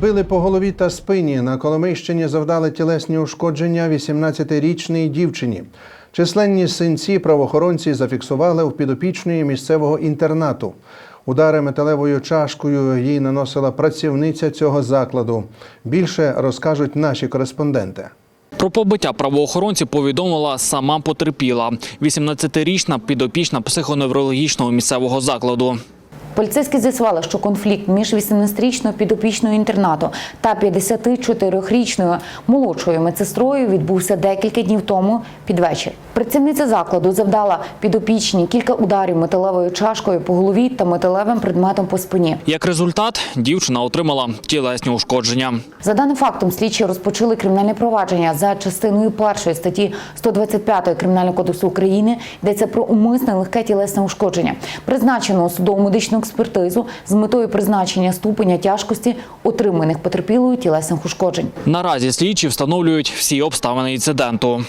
Били по голові та спині. На Коломийщині завдали тілесні ушкодження 18-річній дівчині. Численні синці правоохоронці зафіксували в підопічної місцевого інтернату. Удари металевою чашкою їй наносила працівниця цього закладу. Більше розкажуть наші кореспонденти. Про побиття правоохоронці повідомила сама потерпіла. 18-річна підопічна психоневрологічного місцевого закладу. Поліцейські з'ясували, що конфлікт між 18-річною підопічною інтернату та 54-річною молодшою медсестрою відбувся декілька днів тому під вечір. Працівниця закладу завдала підопічній кілька ударів металевою чашкою по голові та металевим предметом по спині. Як результат, дівчина отримала тілесні ушкодження. За даним фактом, слідчі розпочали кримінальне провадження за частиною першої статті 125 Кримінального кодексу України. Йдеться про умисне легке тілесне ушкодження. Призначено судово медичну експертизу з метою призначення ступеня тяжкості отриманих потерпілою тілесних ушкоджень. Наразі слідчі встановлюють всі обставини інциденту.